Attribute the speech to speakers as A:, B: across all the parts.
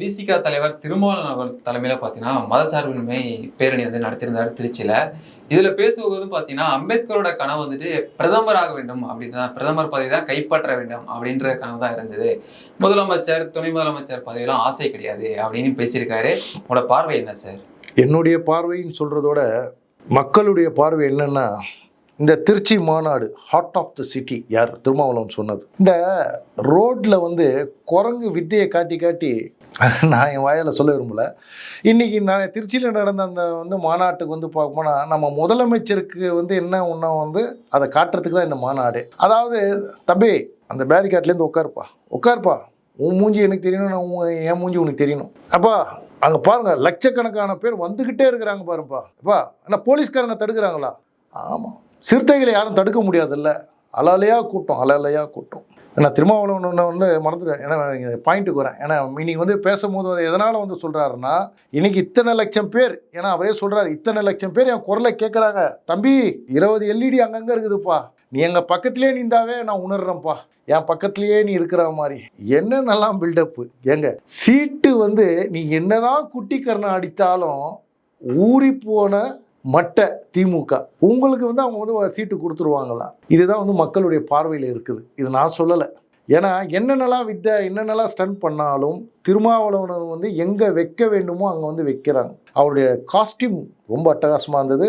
A: விசிகா தலைவர் திருமாவளவன் அவர்கள் தலைமையில் பார்த்தீங்கன்னா மதச்சார்பின்மை பேரணி வந்து நடத்தியிருந்தார் திருச்சியில். இதில் பேசும்போது பார்த்தீங்கன்னா அம்பேத்கரோட கனவு வந்துட்டு பிரதமராக வேண்டும் அப்படின்னு தான் பிரதமர் பதவி தான் கைப்பற்ற வேண்டும் அப்படின்ற கனவு தான் இருந்தது. முதலமைச்சர் துணை முதலமைச்சர் பதவியெல்லாம் ஆசை கிடையாது அப்படின்னு பேசியிருக்காரு. உங்களோட பார்வை என்ன சார்
B: என்னுடைய பார்வைன்னு சொல்கிறதோட மக்களுடைய பார்வை என்னன்னா இந்த திருச்சி மாநாடு ஹார்ட் ஆஃப் த சிட்டி யார்? திருமாவளவன் சொன்னது. இந்த ரோட்டில் வந்து குரங்கு வித்தையை காட்டி காட்டி நான் என் வாயில் சொல்ல விரும்பல. இன்றைக்கி நான் திருச்சியில் நடந்த அந்த வந்து மாநாட்டுக்கு வந்து பார்க்க போனால் நம்ம முதலமைச்சருக்கு வந்து என்ன ஒன்றா வந்து அதை காட்டுறதுக்கு தான் இந்த மாநாடு. அதாவது தம்பி அந்த பேரிகாட்லேருந்து உட்காருப்பா. உட்காருப்பா. உன் மூஞ்சி எனக்கு தெரியணும் நான் உன் என் மூஞ்சி உனக்கு தெரியணும். அப்பா அங்கே பாருங்கள் லட்சக்கணக்கான பேர் வந்துக்கிட்டே இருக்கிறாங்க பாருப்பா. அப்பா என்ன போலீஸ்காரங்க தடுக்கிறாங்களா? ஆமாம் சிறுத்தைகளை யாரும் தடுக்க முடியாதுல்ல. அலாலையா கூட்டம் அலாலையா கூட்டம். நான் திருமாவளவன் வந்து மறந்துடுவேன் ஏன்னா பாயிண்ட்டுக்கு வரேன். ஏன்னா இன்னைக்கு வந்து பேசும்போது வந்து எதனால் வந்து சொல்கிறாருன்னா இன்னைக்கு இத்தனை லட்சம் பேர் ஏன்னா அவரே சொல்கிறாரு இத்தனை லட்சம் பேர் என் குரலை கேட்குறாங்க தம்பி இருபது எல்இடி அங்கங்கே இருக்குதுப்பா. நீ எங்கள் பக்கத்துலேயே நீந்தாவே நான் உணர்றேன்ப்பா. என் பக்கத்துலேயே நீ இருக்கிற மாதிரி. என்னென்னலாம் பில்டப்பு ஏங்க சீட்டு வந்து நீ என்னதான் குட்டிக்கரணை அடித்தாலும் ஊறி போன மட்டை திமுக. உங்களுக்கு வந்து அவங்க வந்து சீட்டு கொடுத்துருவாங்களா? இதுதான் வந்து மக்களுடைய பார்வையில் இருக்குது. இது நான் சொல்லலை. ஏன்னா என்னென்னலாம் வித்தை என்னென்னலாம் ஸ்டன் பண்ணாலும் திருமாவளவன் வந்து எங்கே வைக்க வேண்டுமோ அங்கே வந்து வைக்கிறாங்க. அவருடைய காஸ்டியூம் ரொம்ப அட்டகாசமாக இருந்தது.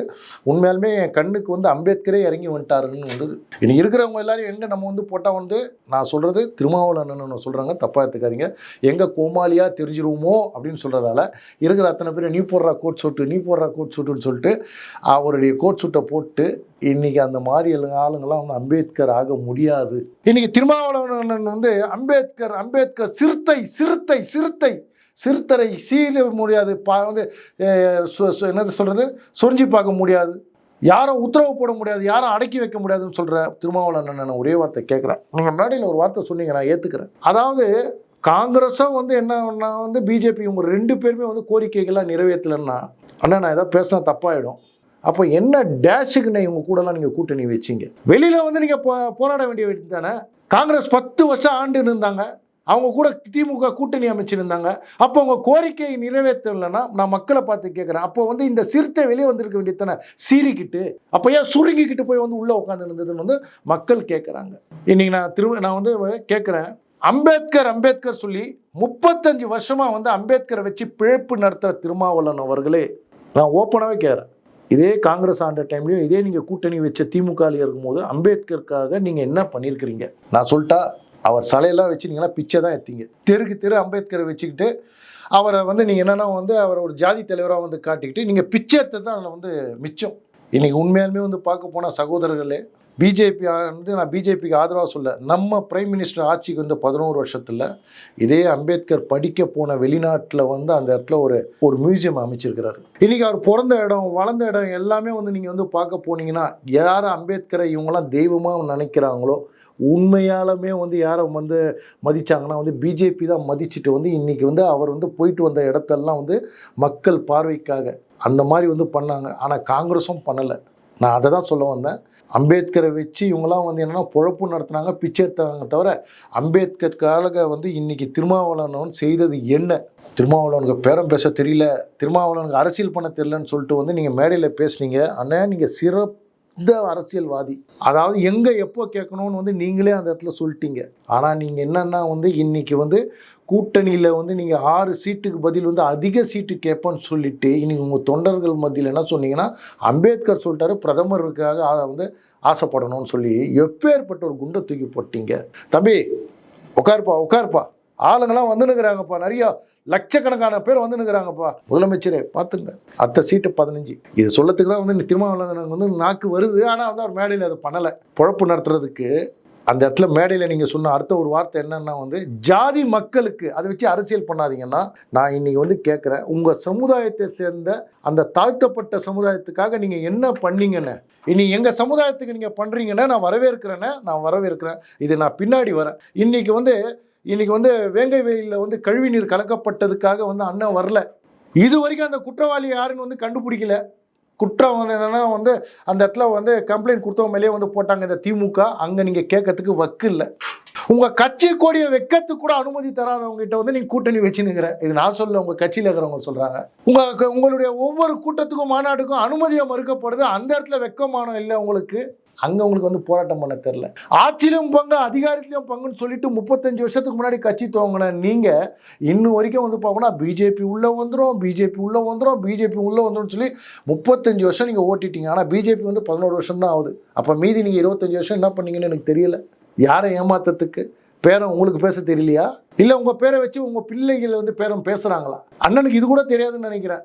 B: உண்மையாலுமே என் கண்ணுக்கு வந்து அம்பேத்கரே இறங்கி வந்துட்டாருன்னு வந்தது இனி இருக்கிறவங்க எல்லாரும் எங்கே நம்ம வந்து போட்டால் வந்து நான் சொல்கிறது திருமாவளவன் சொல்கிறாங்க தப்பாக எடுத்துக்காதீங்க. எங்கே கோமாளியாக தெரிஞ்சிருவோமோ அப்படின்னு சொல்கிறதால இருக்கிற அத்தனை பேர் நீ போடுறா கோட் சூட்டு நீ போடுறா கோட் சூட்டுன்னு சொல்லிட்டு அவருடைய கோட் சூட்டை போட்டு இன்னைக்கு அந்த மாதிரி எல்லாம் ஆளுங்கெல்லாம் வந்து அம்பேத்கர் ஆக முடியாது. இன்னைக்கு திருமாவளவன் வந்து அம்பேத்கர் அம்பேத்கர் சிறுத்தை சிறுத்தை சிறுத்தை சிறுத்தரை சீர முடியாது பா வந்து என்னது சொல்கிறது சொரிஞ்சு பார்க்க முடியாது. யாரும் உத்தரவு போட முடியாது யாரும் அடக்கி வைக்க முடியாதுன்னு சொல்கிற திருமாவளவன் நான் ஒரே வார்த்தை கேட்குறேன். நீங்கள் முன்னாடியில் ஒரு வார்த்தை சொன்னீங்க நான் ஏற்றுக்கிறேன் அதாவது காங்கிரஸும் வந்து என்ன வந்து பிஜேபி இவங்க ரெண்டு பேருமே வந்து கோரிக்கைகள்லாம் நிறைவேற்றலைன்னா அண்ணா நான் ஏதாவது பேசினா தப்பாயிடும். அப்போ என்ன டேஷுக்குன்னு இவங்க கூடலாம் நீங்கள் கூட்டணி வச்சிங்க? வெளியில் வந்து நீங்கள் போ போராட வேண்டிய வேண்டியது தானே? காங்கிரஸ் பத்து வருஷம் ஆண்டு இருந்தாங்க. அவங்க கூட திமுக கூட்டணி அமைச்சிருந்தாங்க. அப்போ அவங்க கோரிக்கையை நிறைவேற்றலைன்னா நான் மக்களை பார்த்து கேட்குறேன் அப்போ வந்து இந்த சிறுத்தை வெளியே வந்திருக்க வேண்டியது தானே? சீறிக்கிட்டு. அப்போ ஏன் சுருங்கிக்கிட்டு போய் வந்து உள்ளே உட்காந்து இருந்ததுன்னு வந்து மக்கள் கேட்குறாங்க இன்னைக்கு நான் திரும்ப நான் வந்து கேட்குறேன் அம்பேத்கர் அம்பேத்கர் சொல்லி முப்பத்தஞ்சு வருஷமாக வந்து அம்பேத்கரை வச்சு பிழைப்பு நடத்துகிற திருமாவளவன் அவர்களே நான் ஓப்பனாகவே கேட்குறேன் இதே காங்கிரஸ் ஆண்ட டைம்லையும் இதே நீங்கள் கூட்டணி வச்ச திமுகவில் இருக்கும்போது அம்பேத்கருக்காக நீங்கள் என்ன பண்ணியிருக்கிறீங்க நான் சொல்லிட்டா அவர் சிலையெல்லாம் வச்சு நீங்களாம் பிச்சை தான் எடுத்தீங்க தெருக்கு தெரு அம்பேத்கரை வச்சுக்கிட்டு அவரை வந்து நீங்கள் என்னென்னா வந்து அவரை ஒரு ஜாதி தலைவராக வந்து காட்டிக்கிட்டு நீங்கள் பிச்சை எடுத்தது தான் அதில் வந்து மிச்சம். இன்னைக்கு உண்மையாலுமே வந்து பார்க்க போனால் சகோதரர்களே பிஜேபி வந்து நான் பிஜேபிக்கு ஆதரவாக சொல்ல நம்ம பிரைம் மினிஸ்டர் ஆட்சிக்கு வந்து பதினோரு வருஷத்தில் இதே அம்பேத்கர் படிக்க போன வெளிநாட்டில் வந்து அந்த இடத்துல ஒரு ஒரு மியூசியம் அமைச்சிருக்கிறாரு. இன்றைக்கி அவர் பிறந்த இடம் வளர்ந்த இடம் எல்லாமே வந்து நீங்கள் வந்து பார்க்க போனீங்கன்னா யார் அம்பேத்கரை இவங்கெல்லாம் தெய்வமாக நினைக்கிறாங்களோ உண்மையாலுமே வந்து யாரை வந்து மதித்தாங்கன்னா வந்து பிஜேபி தான் மதிச்சுட்டு வந்து இன்றைக்கி வந்து அவர் வந்து போயிட்டு வந்த இடத்தெல்லாம் வந்து மக்கள் பார்வைக்காக அந்த மாதிரி வந்து பண்ணாங்க. ஆனால் காங்கிரஸும் பண்ணலை. நான் அதை தான் சொல்ல வந்தேன். அம்பேத்கரை வச்சு இவங்களாம் வந்து என்னென்னா பொழப்பு நடத்துனாங்க பிச்சை எடுத்தாங்க தவிர அம்பேத்கருக்காக வந்து இன்றைக்கி திருமாவளவன் செய்தது என்ன? திருமாவளவனுக்கு பேரம் பேச தெரியல. திருமாவளவனுக்கு அரசியல் பண்ண தெரியலன்னு சொல்லிட்டு வந்து நீங்கள் மேடையில் பேசுனீங்க. ஆனால் நீங்கள் சிறப்பு இந்த அரசியல்வாதி. அதாவது எங்கே எப்போ கேட்கணும்னு வந்து நீங்களே அந்த இடத்துல சொல்லிட்டீங்க. ஆனால் நீங்கள் என்னென்னா வந்து இன்றைக்கி வந்து கூட்டணியில் வந்து நீங்கள் ஆறு சீட்டுக்கு பதில் வந்து அதிக சீட்டு கேட்பேன்னு சொல்லிட்டு இன்றைக்கி உங்கள் தொண்டர்கள் மத்தியில் என்ன சொன்னீங்கன்னா அம்பேத்கர் சொல்லிட்டாரு பிரதமருக்காக அதை வந்து ஆசைப்படணும்னு சொல்லி எப்பேற்பட்ட ஒரு குண்டை தூக்கி போட்டீங்க. தம்பி உட்காருப்பா உட்காருப்பா. ஆளுங்கெல்லாம் வந்துனுக்குறாங்கப்பா நிறைய லட்சக்கணக்கான பேர் வந்துனுக்குறாங்கப்பா முதலமைச்சரே பார்த்துங்க. அத்தை சீட்டு பதினஞ்சு. இது சொல்லத்துக்கு தான் வந்து திருமாவளவன் வந்து நாக்கு வருது. ஆனால் வந்து அவர் மேடையில் அதை பண்ணலை. பொழப்பு நடத்துறதுக்கு அந்த இடத்துல மேடையில் நீங்கள் சொன்ன அடுத்த ஒரு வார்த்தை என்னென்னா வந்து ஜாதி மக்களுக்கு அதை வச்சு அரசியல் பண்ணாதீங்கன்னா நான் இன்னைக்கு வந்து கேட்குறேன் உங்கள் சமுதாயத்தை சேர்ந்த அந்த தாழ்த்தப்பட்ட சமுதாயத்துக்காக நீங்கள் என்ன பண்ணீங்கன்னு? இனி எங்கள் சமுதாயத்துக்கு நீங்கள் பண்ணுறீங்கன்னா நான் வரவேற்கிறேன்னு நான் வரவேற்கிறேன். இது நான் பின்னாடி வரேன். இன்றைக்கி வந்து இன்னைக்கு வந்து வேங்கை வெயிலில் வந்து கழிவு நீர் கலக்கப்பட்டதுக்காக வந்து அண்ணன் வரல. இது வரைக்கும் அந்த குற்றவாளி யாருன்னு வந்து கண்டுபிடிக்கல. குற்றம் வந்து என்னென்னா வந்து அந்த இடத்துல வந்து கம்ப்ளைண்ட் கொடுத்தவங்க மேலேயே வந்து போட்டாங்க இந்த திமுக. அங்கே நீங்கள் கேட்கறதுக்கு வக்கு இல்லை. உங்கள் கட்சி கோடியை வைக்கிறதுக்கு கூட அனுமதி தராதவங்ககிட்ட வந்து நீங்கள் கூட்டணி வச்சுனுங்கிற இது நான் சொல்ல உங்கள் கட்சியில் இருக்கிறவங்க சொல்கிறாங்க உங்கள் உங்களுடைய ஒவ்வொரு கூட்டத்துக்கும் மாநாட்டுக்கும் அனுமதியை மறுக்கப்படுது. அந்த இடத்துல வெக்கமானம் இல்லை உங்களுக்கு. அங்கே உங்களுக்கு வந்து போராட்டம் பண்ண தெரில ஆட்சியிலும் பங்கு அதிகாரத்திலையும் பங்குன்னு சொல்லிட்டு முப்பத்தஞ்சு வருஷத்துக்கு முன்னாடி கட்சி துவங்கின நீங்கள் இன்னும் வரைக்கும் வந்து பார்க்கணும் பிஜேபி உள்ளே வந்துடும் பிஜேபி உள்ளே வந்துடும் பிஜேபி உள்ளே வந்துடும் சொல்லி முப்பத்தஞ்சு வருஷம் நீங்கள் ஓட்டிட்டீங்க. ஆனால் பிஜேபி வந்து பதினோரு வருஷம் தான் ஆகுது. அப்போ மீதி நீங்கள் இருபத்தஞ்சு வருஷம் என்ன பண்ணீங்கன்னு எனக்கு தெரியல. யாரை ஏமாத்தத்துக்கு பேரன் உங்களுக்கு பேச தெரியலையா? இல்லை உங்கள் பேரை வச்சு உங்கள் பிள்ளைகள் வந்து பேரன் பேசுகிறாங்களா அண்ணனுக்கு இது கூட தெரியாதுன்னு நினைக்கிறேன்.